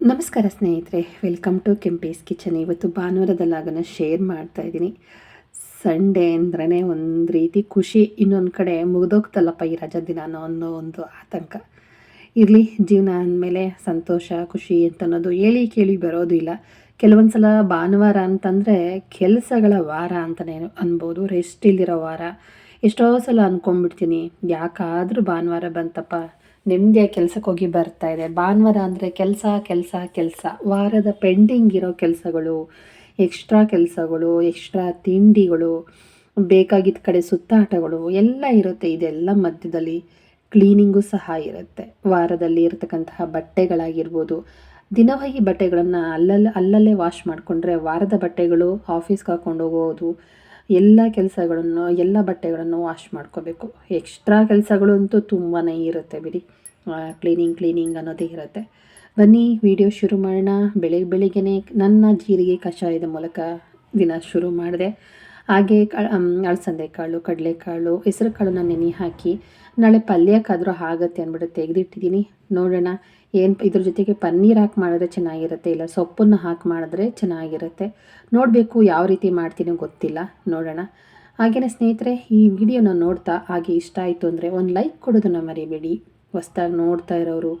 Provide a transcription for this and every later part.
ನಮಸ್ಕಾರ ಸ್ನೇಹಿತರೆ welcome to ಕೆಂಪೇಸ್ kitchen ಇವತ್ತು ಭಾನುವಾರದಲ್ಲಾಗನ ಶೇರ್ ಮಾಡ್ತಾ ಇದ್ದೀನಿ. ಸಂಡೇ ಅಂದ್ರೆ ಒಂದು ರೀತಿ ಖುಷಿ, ಇನ್ನೊಂದು ಕಡೆ ಮುಗಿದೋಗ್ತಲ್ಲಪ್ಪ ಈ ರಜಾ ದಿನ ಅನ್ನೋ ಒಂದು ಆತಂಕ. ಇರಲಿ, ಜೀವನ ಅಂದಮೇಲೆ ಸಂತೋಷ, ಖುಷಿ ಅಂತ ಅನ್ನೋದು ಹೇಳಿ ಕೇಳಿ ಬರೋದು ಇಲ್ಲ. ಕೆಲವೊಂದು ಸಲ ಭಾನುವಾರ ಅಂತಂದರೆ ಕೆಲಸಗಳ ವಾರ ಅಂತಲೇ ಅನ್ಬೋದು ರೆಸ್ಟ್ ಇಲ್ಲಿರೋ ವಾರ. ಎಷ್ಟೋ ಸಲ ಅಂದ್ಕೊಂಡ್ಬಿಡ್ತೀನಿ ಯಾಕಾದರೂ ಭಾನುವಾರ ಬಂತಪ್ಪ ನೆಮ್ಮದಿಯಾಗಿ ಕೆಲಸಕ್ಕೆ ಹೋಗಿ ಬರ್ತಾ ಇದೆ. ಭಾನುವಾರ ಅಂದರೆ ಕೆಲಸ ಕೆಲಸ ಕೆಲಸ. ವಾರದ ಪೆಂಡಿಂಗ್ ಇರೋ ಕೆಲಸಗಳು, ಎಕ್ಸ್ಟ್ರಾ ಕೆಲಸಗಳು, ಎಕ್ಸ್ಟ್ರಾ ತಿಂಡಿಗಳು, ಬೇಕಾಗಿದ್ದ ಕಡೆ ಸುತ್ತಾಟಗಳು ಎಲ್ಲ ಇರುತ್ತೆ. ಇದೆಲ್ಲ ಮಧ್ಯದಲ್ಲಿ ಕ್ಲೀನಿಂಗು ಸಹ ಇರುತ್ತೆ. ವಾರದಲ್ಲಿ ಇರತಕ್ಕಂತಹ ಬಟ್ಟೆಗಳಾಗಿರ್ಬೋದು. ದಿನವಾಗಿ ಬಟ್ಟೆಗಳನ್ನು ಅಲ್ಲಲ್ಲಿ ಅಲ್ಲಲ್ಲೇ ವಾಶ್ ಮಾಡಿಕೊಂಡ್ರೆ ವಾರದ ಬಟ್ಟೆಗಳು ಆಫೀಸ್ಗೆ ಹಾಕೊಂಡು ಹೋಗೋದು ಎಲ್ಲ ಕೆಲಸಗಳನ್ನು, ಎಲ್ಲ ಬಟ್ಟೆಗಳನ್ನು ವಾಶ್ ಮಾಡ್ಕೋಬೇಕು. ಎಕ್ಸ್ಟ್ರಾ ಕೆಲಸಗಳಂತೂ ತುಂಬಾ ಇರುತ್ತೆ ಬಿಡಿ. ಕ್ಲೀನಿಂಗ್ ಕ್ಲೀನಿಂಗ್ ಅನ್ನೋದೇ ಇರುತ್ತೆ. ಬನ್ನಿ, ವಿಡಿಯೋ ಶುರು ಮಾಡೋಣ. ಬೆಳಗ್ಗೆ ಬೆಳಿಗ್ಗೆ ನನ್ನ ಜೀರಿಗೆ ಕಷಾಯದ ಮೂಲಕ ದಿನ ಶುರು ಮಾಡಿದೆ. ಹಾಗೆ ಅಳಸಂದೆ ಕಾಳು ಕಡಲೆಕಾಳು ಹೆಸರು ಕಾಳನ್ನ ನೆನೆ ಹಾಕಿ ನಾಳೆ ಪಲ್ಯಕ್ಕಾದರೂ ಆಗುತ್ತೆ ಅಂದ್ಬಿಟ್ಟು ತೆಗೆದಿಟ್ಟಿದ್ದೀನಿ. ನೋಡೋಣ. ಏನು ಇದ್ರ ಜೊತೆಗೆ ಪನ್ನೀರ್ ಹಾಕಿ ಮಾಡಿದ್ರೆ ಚೆನ್ನಾಗಿರುತ್ತೆ, ಇಲ್ಲ ಸೊಪ್ಪನ್ನು ಹಾಕಿ ಮಾಡಿದ್ರೆ ಚೆನ್ನಾಗಿರುತ್ತೆ. ನೋಡಬೇಕು ಯಾವ ರೀತಿ ಮಾಡ್ತೀನಿ ಗೊತ್ತಿಲ್ಲ, ನೋಡೋಣ. ಹಾಗೆಯೇ ಸ್ನೇಹಿತರೆ, ಈ ವಿಡಿಯೋನ ನೋಡ್ತಾ ಹಾಗೆ ಇಷ್ಟ ಆಯಿತು ಅಂದರೆ ಒಂದು ಲೈಕ್ ಕೊಡೋದನ್ನು ಮರಿಬೇಡಿ. ಹೊಸ್ದಾಗಿ ನೋಡ್ತಾ ಇರೋರು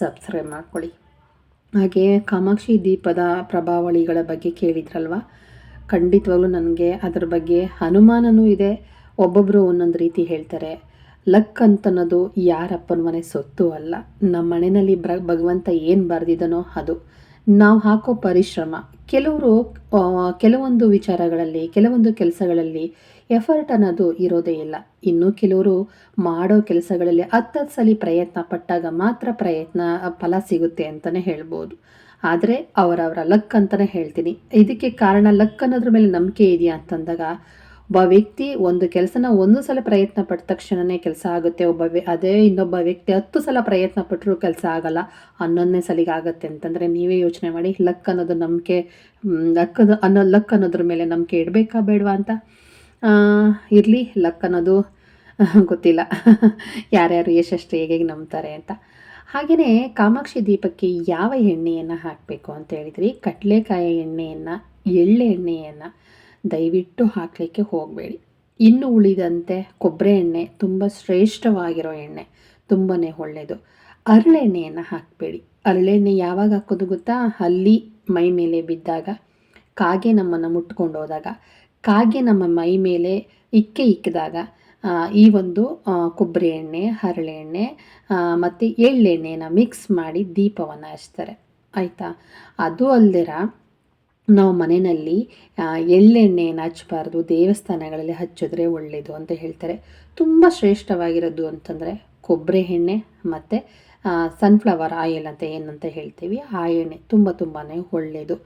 ಸಬ್ಸ್ಕ್ರೈಬ್ ಮಾಡ್ಕೊಳ್ಳಿ. ಹಾಗೆ ಕಾಮಾಕ್ಷಿ ದೀಪದ ಪ್ರಭಾವಳಿಗಳ ಬಗ್ಗೆ ಕೇಳಿದ್ರಲ್ವ? ಖಂಡಿತವಾಗ್ಲೂ ನನಗೆ ಅದರ ಬಗ್ಗೆ ಅನುಮಾನವೂ ಇದೆ. ಒಬ್ಬೊಬ್ಬರು ಒಂದೊಂದು ರೀತಿ ಹೇಳ್ತಾರೆ. ಲಕ್ ಅಂತನ್ನೋದು ಯಾರಪ್ಪನ ಮನೆ ಸೊತ್ತು ಅಲ್ಲ. ನಮ್ಮ ಮನೆಯಲ್ಲಿ ಬ್ರ, ಭಗವಂತ ಏನು ಬರೆದಿದನೋ ಅದು. ನಾವು ಹಾಕೋ ಪರಿಶ್ರಮ. ಕೆಲವರು ಕೆಲವೊಂದು ವಿಚಾರಗಳಲ್ಲಿ, ಕೆಲವೊಂದು ಕೆಲಸಗಳಲ್ಲಿ ಎಫರ್ಟ್ ಅನ್ನೋದು ಇರೋದೇ ಇಲ್ಲ. ಇನ್ನು ಕೆಲವರು ಮಾಡೋ ಕೆಲಸಗಳಲ್ಲಿ ಹತ್ತತ್ತು ಸಲ ಪ್ರಯತ್ನ ಪಟ್ಟಾಗ ಮಾತ್ರ ಪ್ರಯತ್ನ, ಫಲ ಸಿಗುತ್ತೆ ಅಂತಲೇ ಹೇಳ್ಬೋದು. ಆದರೆ ಅವರವರ ಲಕ್ ಅಂತಲೇ ಹೇಳ್ತೀನಿ. ಇದಕ್ಕೆ ಕಾರಣ ಲಕ್ ಅನ್ನೋದ್ರ ಮೇಲೆ ನಂಬಿಕೆ ಇದೆಯಾ ಅಂತಂದಾಗ ಒಬ್ಬ ವ್ಯಕ್ತಿ ಒಂದು ಕೆಲಸನ ಒಂದು ಸಲ ಪ್ರಯತ್ನ ಪಟ್ಟ ತಕ್ಷಣವೇ ಕೆಲಸ ಆಗುತ್ತೆ. ಒಬ್ಬ ಅದೇ ಇನ್ನೊಬ್ಬ ವ್ಯಕ್ತಿ ಹತ್ತು ಸಲ ಪ್ರಯತ್ನ ಪಟ್ಟರು ಕೆಲಸ ಆಗಲ್ಲ. ಹನ್ನೊಂದನೇ ಸಲಿಗೆ ಆಗುತ್ತೆ ಅಂತಂದರೆ ನೀವೇ ಯೋಚನೆ ಮಾಡಿ, ಲಕ್ ಅನ್ನೋದು ನಂಬಿಕೆ ಲಕ್ಕದ ಅನ್ನೋ ಲಕ್ ಅನ್ನೋದ್ರ ಮೇಲೆ ನಂಬಿಕೆ ಇಡಬೇಕಾ ಬೇಡವಾ ಅಂತ? ಇರಲಿ, ಲಕ್ ಅನ್ನೋದು ಗೊತ್ತಿಲ್ಲ. ಯಾರ್ಯಾರು ಎಷ್ಟೆಷ್ಟು ಹೇಗೆ ನಂಬ್ತಾರೆ ಅಂತ. ಹಾಗೆಯೇ ಕಾಮಾಕ್ಷಿ ದೀಪಕ್ಕೆ ಯಾವ ಎಣ್ಣೆಯನ್ನು ಹಾಕಬೇಕು ಅಂತ ಹೇಳಿದ್ರಿ? ಕಡಲೆಕಾಯಿ ಎಣ್ಣೆಯನ್ನು ಎಳ್ಳೆ ಎಣ್ಣೆಯನ್ನು ದಯವಿಟ್ಟು ಹಾಕಲಿಕ್ಕೆ ಹೋಗಬೇಡಿ. ಇನ್ನು ಉಳಿದಂತೆ ಕೊಬ್ಬರಿ ಎಣ್ಣೆ ತುಂಬ ಶ್ರೇಷ್ಠವಾಗಿರೋ ಎಣ್ಣೆ ತುಂಬಾ ಒಳ್ಳೆಯದು. ಹರಳೆಣ್ಣೆಯನ್ನು ಹಾಕಬೇಡಿ. ಹರಳೆಣ್ಣೆ ಯಾವಾಗ ಹಾಕೋದು ಗೊತ್ತಾ? ಅಲ್ಲಿ ಮೈ ಮೇಲೆ ಬಿದ್ದಾಗ, ಕಾಗೆ ನಮ್ಮನ್ನು ಮುಟ್ಕೊಂಡು ಹೋದಾಗ. ಕಾಗೆ ನಮ್ಮ ಮೈ ಮೇಲೆ ಇಕ್ಕೆ ಇಕ್ಕಿದಾಗ ಈ ಒಂದು ಕೊಬ್ಬರಿ ಎಣ್ಣೆ ಹರಳೆಣ್ಣೆ ಮತ್ತು ಎಳ್ಳೆಣ್ಣೆನ ಮಿಕ್ಸ್ ಮಾಡಿ ದೀಪವನ್ನು ಹಚ್ತಾರೆ. ಆಯಿತಾ? ಅದು ಅಲ್ದಿರ ನಾವು ಮನೆಯಲ್ಲಿ ಎಳ್ಳೆಣ್ಣೆಯನ್ನು ಹಚ್ಚಬಾರ್ದು ದೇವಸ್ಥಾನಗಳಲ್ಲಿ ಹಚ್ಚಿದ್ರೆ ಒಳ್ಳೆಯದು ಅಂತ ಹೇಳ್ತಾರೆ. ತುಂಬ ಶ್ರೇಷ್ಠವಾಗಿರೋದು ಅಂತಂದರೆ ಕೊಬ್ಬರಿ ಎಣ್ಣೆ ಮತ್ತು ಸನ್ಫ್ಲವರ್ ಆಯಿಲ್ ಅಂತ ಏನಂತ ಹೇಳ್ತೀವಿ, ಆ ಎಣ್ಣೆ ತುಂಬ ತುಂಬಾ ಒಳ್ಳೆಯದು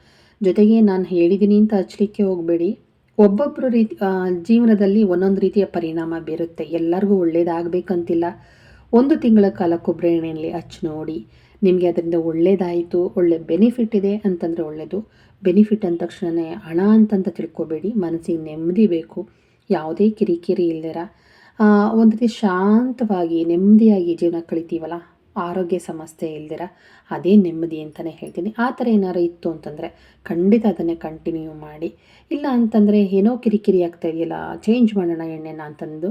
ಜೊತೆಗೆ ನಾನು ಹೇಳಿದ್ದೀನಿ ಅಂತ ಹಚ್ಚಲಿಕ್ಕೆ ಹೋಗಬೇಡಿ. ಒಬ್ಬೊಬ್ಬರು ರೀತಿ ಜೀವನದಲ್ಲಿ ಒಂದೊಂದು ರೀತಿಯ ಪರಿಣಾಮ ಬೀರುತ್ತೆ. ಎಲ್ಲರಿಗೂ ಒಳ್ಳೇದಾಗಬೇಕಂತಿಲ್ಲ. ಒಂದು ತಿಂಗಳ ಕಾಲ ಕೊಬ್ಬರಿ ಎಣ್ಣೆಯಲ್ಲಿ ಹಚ್ಚಿ ನೋಡಿ, ನಿಮಗೆ ಅದರಿಂದ ಒಳ್ಳೇದಾಯಿತು, ಒಳ್ಳೆ ಬೆನಿಫಿಟ್ ಇದೆ ಅಂತಂದರೆ ಒಳ್ಳೆಯದು ಬೆನಿಫಿಟ್ ಅಂದ ತಕ್ಷಣವೇ ಹಣ ಅಂತಂತ ತಿಳ್ಕೊಬೇಡಿ. ಮನಸ್ಸಿಗೆ ನೆಮ್ಮದಿ ಬೇಕು. ಯಾವುದೇ ಕಿರಿಕಿರಿ ಇಲ್ಲದಿರ ಒಂದು ರೀತಿ ಶಾಂತವಾಗಿ, ನೆಮ್ಮದಿಯಾಗಿ ಜೀವನ ಕಳಿತೀವಲ್ಲ, ಆರೋಗ್ಯ ಸಮಸ್ಯೆ ಇಲ್ದಿರ, ಅದೇ ನೆಮ್ಮದಿ ಅಂತಲೇ ಹೇಳ್ತೀನಿ. ಆ ಥರ ಏನಾರು ಇತ್ತು ಅಂತಂದರೆ ಖಂಡಿತ ಅದನ್ನೇ ಕಂಟಿನ್ಯೂ ಮಾಡಿ. ಇಲ್ಲ ಅಂತಂದರೆ ಏನೋ ಕಿರಿಕಿರಿ ಆಗ್ತಾ ಇದೆಯಲ್ಲ ಚೇಂಜ್ ಮಾಡೋಣ ಎಣ್ಣೆನ ಅಂತಂದು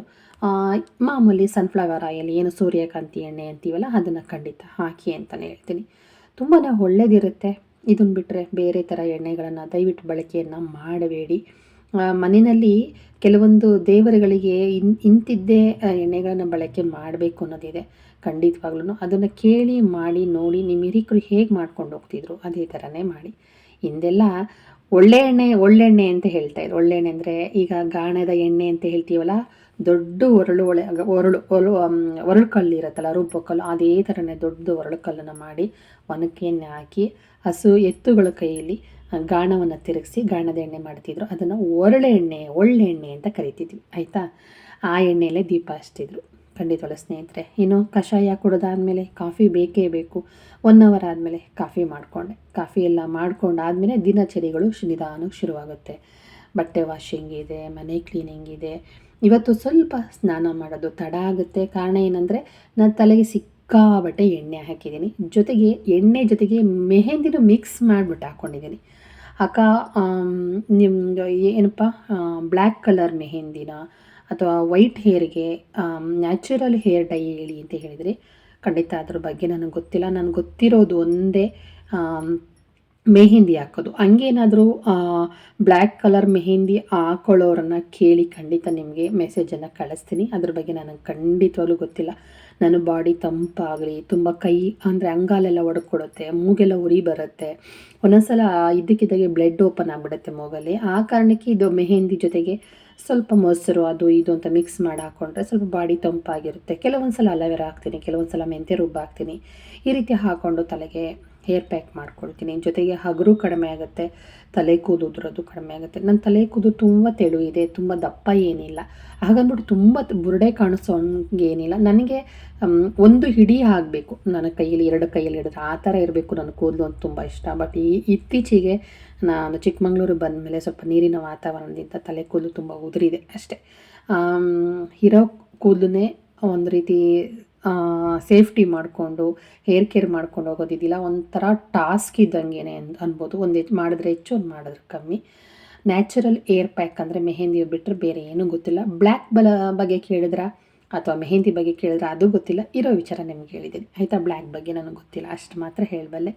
ಮಾಮೂಲಿ ಸನ್ಫ್ಲವರ್ ಆಯಿಲ್ ಏನು ಸೂರ್ಯಕಾಂತಿ ಎಣ್ಣೆ ಅಂತೀವಲ್ಲ, ಅದನ್ನು ಖಂಡಿತ ಹಾಕಿ ಅಂತಲೇ ಹೇಳ್ತೀನಿ. ತುಂಬಾ ಒಳ್ಳೇದಿರುತ್ತೆ. ಇದನ್ನು ಬಿಟ್ಟರೆ ಬೇರೆ ಥರ ಎಣ್ಣೆಗಳನ್ನು ದಯವಿಟ್ಟು ಬಳಕೆಯನ್ನು ಮಾಡಬೇಡಿ. ಮನೆಯಲ್ಲಿ ಕೆಲವೊಂದು ದೇವರುಗಳಿಗೆ ಇನ್, ಇಂತಿದ್ದೇ ಎಣ್ಣೆಗಳನ್ನು ಬಳಕೆ ಮಾಡಬೇಕು ಅನ್ನೋದಿದೆ. ಖಂಡಿತವಾಗ್ಲೂ ಅದನ್ನು ಕೇಳಿ, ಮಾಡಿ, ನೋಡಿ ನಿಮ್ಮ ಹಿರಿಕರು ಹೇಗೆ ಮಾಡ್ಕೊಂಡು ಹೋಗ್ತಿದ್ರು ಅದೇ ಥರನೇ ಮಾಡಿ. ಹಿಂದೆಲ್ಲ ಒಳ್ಳೆ ಎಣ್ಣೆ, ಒಳ್ಳೆಣ್ಣೆ ಅಂತ ಹೇಳ್ತಾ ಇದ್ರು. ಒಳ್ಳೆಣ್ಣೆ ಅಂದರೆ ಈಗ ಗಾಣದ ಎಣ್ಣೆ ಅಂತ ಹೇಳ್ತೀವಲ್ಲ ದೊಡ್ಡ ಒರಳು ಒಳೆ ಒರಳು ಒಲು ಒರಳು ಕಲ್ಲು ಇರುತ್ತಲ್ಲ ರೂಪಕಲ್ಲು ಕಲ್ಲು, ಅದೇ ಥರನೇ ದೊಡ್ಡ ಒರಳು ಕಲ್ಲನ್ನು ಮಾಡಿ ಒನಕೆಯನ್ನು ಹಾಕಿ ಹಸು ಎತ್ತುಗಳ ಕೈಯಲ್ಲಿ ಗಾಣವನ್ನು ತಿರುಗಿಸಿ ಗಾಣದ ಎಣ್ಣೆ ಮಾಡ್ತಿದ್ರು. ಅದನ್ನು ಒರಳೆ ಎಣ್ಣೆ, ಒಳ್ಳೆ ಎಣ್ಣೆ ಅಂತ ಕರಿತಿದ್ವಿ. ಆಯಿತಾ? ಆ ಎಣ್ಣೆಯಲ್ಲೇ ದೀಪ ಹಚ್ತಿದ್ರು. ಖಂಡಿತವಲ್ಲ ಸ್ನೇಹಿತರೆ, ಇನ್ನು ಕಷಾಯ ಕುಡಿದಾದ್ಮೇಲೆ ಕಾಫಿ ಬೇಕೇ ಬೇಕು. ಒನ್ ಅವರ್ ಆದಮೇಲೆ ಕಾಫಿ ಮಾಡಿಕೊಂಡೆ. ಕಾಫಿ ಎಲ್ಲ ಮಾಡ್ಕೊಂಡಾದಮೇಲೆ ದಿನಚರಿಗಳು ನಿಧಾನಕ್ಕೆ ಶುರುವಾಗುತ್ತೆ. ಬಟ್ಟೆ ವಾಷಿಂಗ್ ಇದೆ, ಮನೆ ಕ್ಲೀನಿಂಗ್ ಇದೆ ಇವತ್ತು ಸ್ವಲ್ಪ ಸ್ನಾನ ಮಾಡೋದು ತಡ ಆಗುತ್ತೆ. ಕಾರಣ ಏನಂದರೆ, ನಾನು ತಲೆಗೆ ಸಿಕ್ಕ ಸಿಕ್ಕಾಬಟ್ಟೆ ಎಣ್ಣೆ ಹಾಕಿದ್ದೀನಿ. ಜೊತೆಗೆ ಎಣ್ಣೆ ಜೊತೆಗೆ ಮೆಹೆಂದಿನೂ ಮಿಕ್ಸ್ ಮಾಡಿಬಿಟ್ಟು ಹಾಕ್ಕೊಂಡಿದ್ದೀನಿ ಅಕ್ಕ ನಿಮ್ಗೆ ಏನಪ್ಪ ಬ್ಲ್ಯಾಕ್ ಕಲರ್ ಮೆಹೆಂದಿನ ಅಥವಾ ವೈಟ್ ಹೇರ್ಗೆ ನ್ಯಾಚುರಲ್ ಹೇರ್ ಡೈ ಹೇಳಿ ಅಂತ ಹೇಳಿದರೆ. ಖಂಡಿತ ಅದ್ರ ಬಗ್ಗೆ ನನಗೆ ಗೊತ್ತಿಲ್ಲ. ನನಗೆ ಗೊತ್ತಿರೋದು ಒಂದೇ ಮೆಹಂದಿ ಹಾಕೋದು. ಹಂಗೇನಾದರೂ ಬ್ಲ್ಯಾಕ್ ಕಲರ್ ಮೆಹೆಂದಿ ಹಾಕೊಳ್ಳೋರನ್ನ ಕೇಳಿ ಖಂಡಿತ ನಿಮಗೆ ಮೆಸೇಜನ್ನು ಕಳಿಸ್ತೀನಿ. ಅದ್ರ ಬಗ್ಗೆ ನನಗೆ ಖಂಡಿತವಾಗ್ಲೂ ಗೊತ್ತಿಲ್ಲ. ನನ್ನ ಬಾಡಿ ತಂಪಾಗಲಿ, ತುಂಬ ಕೈ ಅಂದರೆ ಅಂಗಾಲೆಲ್ಲ ಒಡ್ಕೊಡುತ್ತೆ, ಮೂಗೆಲ್ಲ ಉರಿ ಬರುತ್ತೆ. ಒಂದೊಂದ್ಸಲ ಇದ್ದಕ್ಕಿದ್ದಾಗೆ ಬ್ಲಡ್ ಓಪನ್ ಆಗಿಬಿಡುತ್ತೆ ಮೂಗಲ್ಲಿ. ಆ ಕಾರಣಕ್ಕೆ ಇದು ಮೆಹೆಂದಿ ಜೊತೆಗೆ ಸ್ವಲ್ಪ ಮೊಸರು, ಅದು ಇದು ಅಂತ ಮಿಕ್ಸ್ ಮಾಡಿ ಹಾಕ್ಕೊಂಡ್ರೆ ಸ್ವಲ್ಪ ಬಾಡಿ ತಂಪಾಗಿರುತ್ತೆ. ಕೆಲವೊಂದು ಸಲ ಅಲವೆರಾ ಹಾಕ್ತೀನಿ ಕೆಲವೊಂದು ಸಲ ಮೆಂತ್ಯ ರುಬ್ಬ ಹಾಕ್ತೀನಿ. ಈ ರೀತಿ ಹಾಕ್ಕೊಂಡು ತಲೆಗೆ ಹೇರ್ ಪ್ಯಾಕ್ ಮಾಡ್ಕೊಳ್ತೀನಿ. ಜೊತೆಗೆ ಹಗರು ಕಡಿಮೆ ಆಗುತ್ತೆ, ತಲೆ ಕೂದುದ್ರದ್ದು ಕಡಿಮೆ ಆಗುತ್ತೆ. ನನ್ನ ತಲೆ ಕೂದು ತುಂಬ ತೆಳು ಇದೆ, ತುಂಬ ದಪ್ಪ ಏನಿಲ್ಲ. ಹಾಗಂದ್ಬಿಟ್ಟು ತುಂಬ ಬುರುಡೆ ಕಾಣಿಸೋ ಏನಿಲ್ಲ. ನನಗೆ ಒಂದು ಹಿಡಿ ಆಗಬೇಕು. ನನ್ನ ಕೈಯಲ್ಲಿ ಎರಡು ಕೈಯಲ್ಲಿ ಹಿಡಿದ್ರೆ ಆ ಥರ ಇರಬೇಕು ನನ್ನ ಕೂದಲು ಅಂತ ತುಂಬ ಇಷ್ಟ. ಬಟ್ ಈ ಇತ್ತೀಚೆಗೆ ನಾನು ಚಿಕ್ಕಮಂಗ್ಳೂರು ಬಂದ ಮೇಲೆ ಸ್ವಲ್ಪ ನೀರಿನ ವಾತಾವರಣದಿಂದ ತಲೆ ಕೂದಲು ತುಂಬ ಉದುರಿದೆ ಅಷ್ಟೇ. ಇರೋ ಕೂದಲನ್ನೇ ಒಂದು ರೀತಿ ಸೇಫ್ಟಿ ಮಾಡಿಕೊಂಡು ಹೇರ್ ಕೇರ್ ಮಾಡ್ಕೊಂಡು ಹೋಗೋದಿದ್ದಿಲ್ಲ, ಒಂಥರ ಟಾಸ್ಕ್ ಇದ್ದಂಗೆ ಅನ್ಬೋದು. ಒಂದು ಹೆಚ್ಚು ಮಾಡಿದ್ರೆ ಹೆಚ್ಚು, ಒಂದು ಮಾಡಿದ್ರೆ ಕಮ್ಮಿ. ನ್ಯಾಚುರಲ್ ಏರ್ ಪ್ಯಾಕ್ ಅಂದರೆ ಮೆಹೆಂದಿ ಬಿಟ್ಟರೆ ಬೇರೆ ಏನೂ ಗೊತ್ತಿಲ್ಲ. ಬ್ಲ್ಯಾಕ್ ಬಲ, ಬಗ್ಗೆ ಕೇಳಿದ್ರೆ? ಅಥವಾ ಮೆಹೆಂದಿ ಬಗ್ಗೆ ಕೇಳಿದ್ರೆ? ಅದು ಗೊತ್ತಿಲ್ಲ. ಇರೋ ವಿಚಾರ ನಿಮ್ಗೆ ಹೇಳಿದ್ದೀನಿ. ಆಯಿತಾ? ಬ್ಲ್ಯಾಕ್ ಬಗ್ಗೆ ನನಗೆ ಗೊತ್ತಿಲ್ಲ. ಅಷ್ಟು ಮಾತ್ರ ಹೇಳಬಲ್ಲೆ.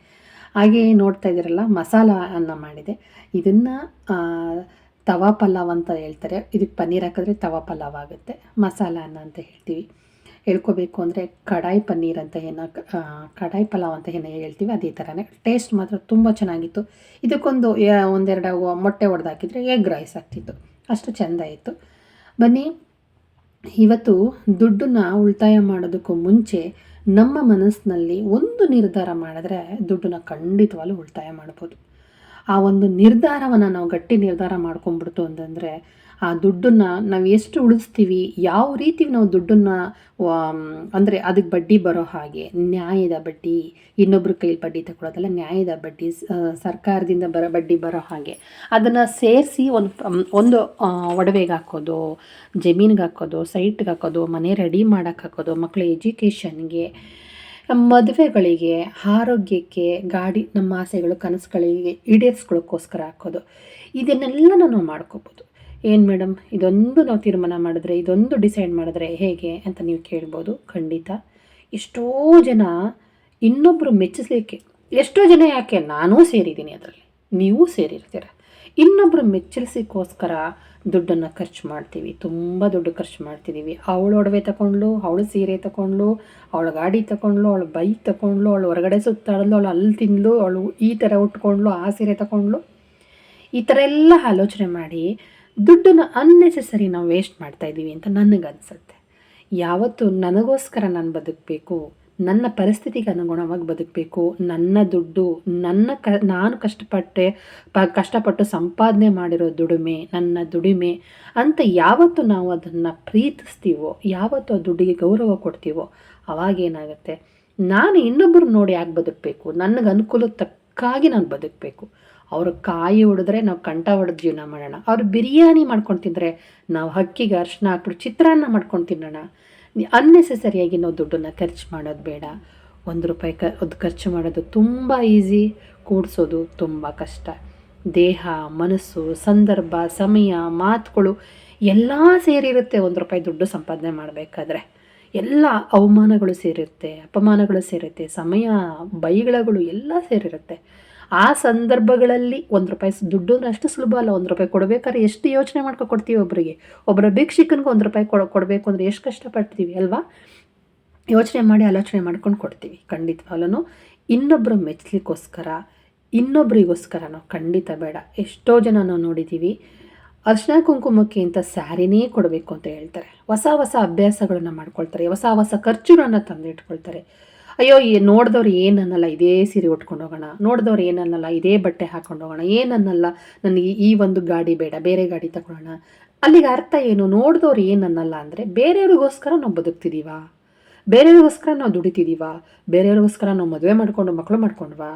ಹಾಗೆ ನೋಡ್ತಾ ಇದ್ದೀರಲ್ಲ ಮಸಾಲ ಅನ್ನ ಮಾಡಿದೆ. ಇದನ್ನು ತವಾ ಪಲಾವ್ ಅಂತ ಹೇಳ್ತಾರೆ. ಇದಕ್ಕೆ ಪನ್ನೀರ್ ಹಾಕಿದ್ರೆ ತವಾ ಪಲಾವ್ ಆಗುತ್ತೆ. ಮಸಾಲ ಅನ್ನ ಅಂತ ಹೇಳ್ತೀವಿ. ಹೇಳ್ಕೋಬೇಕು ಅಂದರೆ ಕಡಾಯಿ ಪನ್ನೀರ್ ಅಂತ ಏನು ಕಡಾಯಿ ಪಲಾವ್ ಅಂತ ಏನು ಹೇಳ್ತೀವಿ, ಅದೇ ಥರನೇ ಟೇಸ್ಟ್ ಮಾತ್ರ ತುಂಬ ಚೆನ್ನಾಗಿತ್ತು. ಇದಕ್ಕೊಂದು ಒಂದೆರಡು ಮೊಟ್ಟೆ ಹೊಡೆದಾಕಿದ್ರೆ ಎಗ್ ರೈಸ್ ಆಗ್ತಿತ್ತು. ಅಷ್ಟು ಚೆಂದ ಇತ್ತು. ಬನ್ನಿ, ಇವತ್ತು ದುಡ್ಡನ್ನ ಉಳಿತಾಯ ಮಾಡೋದಕ್ಕೂ ಮುಂಚೆ ನಮ್ಮ ಮನಸ್ಸಿನಲ್ಲಿ ಒಂದು ನಿರ್ಧಾರ ಮಾಡಿದ್ರೆ ದುಡ್ಡನ್ನ ಖಂಡಿತವಾಗ್ಲೂ ಉಳಿತಾಯ ಮಾಡ್ಬೋದು. ಆ ಒಂದು ನಿರ್ಧಾರವನ್ನು ನಾವು ಗಟ್ಟಿ ನಿರ್ಧಾರ ಮಾಡ್ಕೊಂಬಿಡ್ತು ಅಂತಂದರೆ ಆ ದುಡ್ಡನ್ನು ನಾವು ಎಷ್ಟು ಉಳಿಸ್ತೀವಿ, ಯಾವ ರೀತಿ ನಾವು ದುಡ್ಡನ್ನು ಅಂದರೆ ಅದಕ್ಕೆ ಬಡ್ಡಿ ಬರೋ ಹಾಗೆ, ನ್ಯಾಯದ ಬಡ್ಡಿ, ಇನ್ನೊಬ್ರ ಕೈಲಿ ಬಡ್ಡಿ ತಗೊಳ್ಳೋದಲ್ಲ ನ್ಯಾಯದ ಬಡ್ಡಿ ಸರ್ಕಾರದಿಂದ ಬರೋ ಬಡ್ಡಿ ಬರೋ ಹಾಗೆ, ಅದನ್ನು ಸೇರಿಸಿ ಒಂದು ಒಂದು ಒಡವೆಗೆ ಹಾಕೋದು, ಜಮೀನಿಗೆ ಹಾಕೋದು, ಸೈಟ್ಗೆ ಹಾಕೋದು, ಮನೆ ರೆಡಿ ಮಾಡೋಕ್ಕೆ ಹಾಕೋದು ಮಕ್ಕಳ ಎಜುಕೇಷನ್ಗೆ, ಮದುವೆಗಳಿಗೆ, ಆರೋಗ್ಯಕ್ಕೆ ಗಾಡಿ, ನಮ್ಮ ಆಸೆಗಳು, ಕನಸುಗಳಿಗೆ ಈಡೇರಿಸ್ಕೊಳ್ಳೋಕ್ಕೋಸ್ಕರ ಹಾಕೋದು. ಇದನ್ನೆಲ್ಲ ನಾವು ಮಾಡ್ಕೋಬೋದು. ಏನು ಮೇಡಮ್, ಇದೊಂದು ನಾವು ತೀರ್ಮಾನ ಮಾಡಿದ್ರೆ, ಇದೊಂದು ಡಿಸೈಡ್ ಮಾಡಿದ್ರೆ ಹೇಗೆ ಅಂತ ನೀವು ಕೇಳ್ಬೋದು, ಖಂಡಿತ. ಎಷ್ಟೋ ಜನ ಇನ್ನೊಬ್ಬರು ಮೆಚ್ಚಿಸ್ಲಿಕ್ಕೆ, ಎಷ್ಟೋ ಜನ ಯಾಕೆ, ನಾನೂ ಸೇರಿದ್ದೀನಿ ಅದರಲ್ಲಿ, ನೀವು ಸೇರಿರ್ತೀರ. ಇನ್ನೊಬ್ಬರು ಮೆಚ್ಚಲಿಸೋಕ್ಕೋಸ್ಕರ ದುಡ್ಡನ್ನು ಖರ್ಚು ಮಾಡ್ತೀವಿ, ತುಂಬ ದುಡ್ಡು ಖರ್ಚು ಮಾಡ್ತಿದ್ದೀವಿ ಅವಳು ಒಡವೆ ತಗೊಂಡ್ಲು ಅವಳು ಸೀರೆ ತಗೊಂಡ್ಲು ಅವಳು ಗಾಡಿ ತಗೊಂಡ್ಲು ಅವಳು ಬೈಕ್ ತಗೊಂಡ್ಲು ಅವಳು ಹೊರಗಡೆ ಸುತ್ತಾಡಲು, ಅವಳು ಅಲ್ಲಿ ತಿಂದಳು ಅವಳು ಈ ಥರ ಉಟ್ಕೊಂಡ್ಳು ಆ ಸೀರೆ ತಗೊಂಡ್ಲು ಈ ಥರ ಎಲ್ಲ ಆಲೋಚನೆ ಮಾಡಿ ದುಡ್ಡನ್ನು ಅನ್ನೆಸೆಸರಿ ನಾವು ವೇಸ್ಟ್ ಮಾಡ್ತಾ ಇದ್ದೀವಿ ಅಂತ ನನಗನ್ಸುತ್ತೆ. ಯಾವತ್ತು ನನಗೋಸ್ಕರ ನಾನು ಬದುಕಬೇಕು, ನನ್ನ ಪರಿಸ್ಥಿತಿಗೆ ಅನುಗುಣವಾಗಿ ಬದುಕಬೇಕು, ನನ್ನ ದುಡ್ಡು, ನನ್ನ ಕ, ನಾನು ಕಷ್ಟಪಟ್ಟೆ, ಪ, ಕಷ್ಟಪಟ್ಟು ಸಂಪಾದನೆ ಮಾಡಿರೋ ದುಡಿಮೆ, ನನ್ನ ದುಡಿಮೆ ಅಂತ ಯಾವತ್ತು ನಾವು ಅದನ್ನು ಪ್ರೀತಿಸ್ತೀವೋ, ಯಾವತ್ತು ಆ ದುಡ್ಡಿಗೆ ಗೌರವ ಕೊಡ್ತೀವೋ ಅವಾಗೇನಾಗುತ್ತೆ ನಾನು ಇನ್ನೊಬ್ಬರು ನೋಡಿ ಯಾಕೆ ಬದುಕಬೇಕು? ನನಗೆ ಅನುಕೂಲ ತಕ್ಕಾಗಿ ನಾನು ಬದುಕಬೇಕು. ಅವರು ಕಾಯಿ ಹೊಡೆದ್ರೆ ನಾವು ಕಂಠ ಹೊಡೆದು ಜೀವನ ಮಾಡೋಣ. ಅವ್ರು ಬಿರಿಯಾನಿ ಮಾಡ್ಕೊಂಡು ತಿಂದರೆ ನಾವು ಹಕ್ಕಿಗೆ ಅರ್ಶನ ಹಾಕ್ಬಿಟ್ಟು ಚಿತ್ರಾನ್ನ ಮಾಡ್ಕೊಂಡು ತಿನ್ನೋಣ. ಅನ್ನೆಸೆಸರಿಯಾಗಿ ನಾವು ದುಡ್ಡನ್ನು ಖರ್ಚು ಮಾಡೋದು ಬೇಡ. ಒಂದು ರೂಪಾಯಿ ಕ ಅದು ಖರ್ಚು ಮಾಡೋದು ತುಂಬ ಈಸಿ ಕೂಡಿಸೋದು ತುಂಬ ಕಷ್ಟ. ದೇಹ, ಮನಸ್ಸು, ಸಂದರ್ಭ, ಸಮಯ, ಮಾತುಗಳು ಎಲ್ಲ ಸೇರಿರುತ್ತೆ ಒಂದು ರೂಪಾಯಿ ದುಡ್ಡು ಸಂಪಾದನೆ ಮಾಡಬೇಕಾದ್ರೆ. ಎಲ್ಲ ಅವಮಾನಗಳು ಸೇರಿರುತ್ತೆ, ಅಪಮಾನಗಳು ಸೇರುತ್ತೆ ಸಮಯ, ಬೈಗಳಗಳು ಎಲ್ಲ ಸೇರಿರುತ್ತೆ. ಆ ಸಂದರ್ಭಗಳಲ್ಲಿ ಒಂದು ರೂಪಾಯಿ ದುಡ್ಡು ಅಂದರೆ ಅಷ್ಟು ಸುಲಭ ಅಲ್ಲ, ಒಂದು ರೂಪಾಯಿ ಕೊಡಬೇಕಾದ್ರೆ ಎಷ್ಟು ಯೋಚನೆ ಮಾಡ್ಕೊ ಕೊಡ್ತೀವಿ ಒಬ್ಬರಿಗೆ ಒಬ್ಬರ ಭಿಕ್ಷಿಕನಿಗೆ ಒಂದು ರೂಪಾಯಿ ಕೊಡ, ಕೊಡಬೇಕು ಅಂದರೆ ಎಷ್ಟು ಕಷ್ಟಪಡ್ತೀವಿ ಅಲ್ವಾ? ಯೋಚನೆ ಮಾಡಿ, ಆಲೋಚನೆ ಮಾಡ್ಕೊಂಡು ಕೊಡ್ತೀವಿ ಖಂಡಿತವಾಗ್ಲೂ ಇನ್ನೊಬ್ಬರು ಮೆಚ್ಚಲಿಕ್ಕೋಸ್ಕರ ಇನ್ನೊಬ್ಬರಿಗೋಸ್ಕರ ನಾವು ಖಂಡಿತ ಬೇಡ. ಎಷ್ಟೋ ಜನ ನಾವು ನೋಡಿದ್ದೀವಿ ಅರ್ಶನ ಕುಂಕುಮಕ್ಕೆ ಅಂತ ಸ್ಯಾರಿನೇ ಕೊಡಬೇಕು ಅಂತ ಹೇಳ್ತಾರೆ. ಹೊಸ ಹೊಸ ಅಭ್ಯಾಸಗಳನ್ನು ಮಾಡ್ಕೊಳ್ತಾರೆ, ಹೊಸ ಹೊಸ ಖರ್ಚುಗಳನ್ನು ತಂದಿಟ್ಕೊಳ್ತಾರೆ. ಅಯ್ಯೋ ನೋಡಿದವ್ರು ಏನನ್ನಲ್ಲ, ಇದೇ ಸೀರೆ ಉಟ್ಕೊಂಡು ಹೋಗೋಣ, ನೋಡಿದವ್ರು ಏನನ್ನಲ್ಲ, ಇದೇ ಬಟ್ಟೆ ಹಾಕ್ಕೊಂಡು ಹೋಗೋಣ, ಏನನ್ನಲ್ಲ, ನನಗೆ ಈ ಒಂದು ಗಾಡಿ ಬೇಡ, ಬೇರೆ ಗಾಡಿ ತಗೊಳ್ಳೋಣ. ಅಲ್ಲಿಗೆ ಅರ್ಥ ಏನು? ನೋಡಿದವ್ರು ಏನನ್ನಲ್ಲ ಅಂದರೆ ಬೇರೆಯವ್ರಿಗೋಸ್ಕರ ನಾವು ಬದುಕ್ತಿದ್ದೀವ ಬೇರೆಯವ್ರಿಗೋಸ್ಕರ ನಾವು ದುಡಿತಿದ್ದೀವ ಬೇರೆಯವ್ರಿಗೋಸ್ಕರ ನಾವು ಮದುವೆ ಮಾಡಿಕೊಂಡು ಮಕ್ಕಳು ಮಾಡ್ಕೊಂಡ್ವಾ?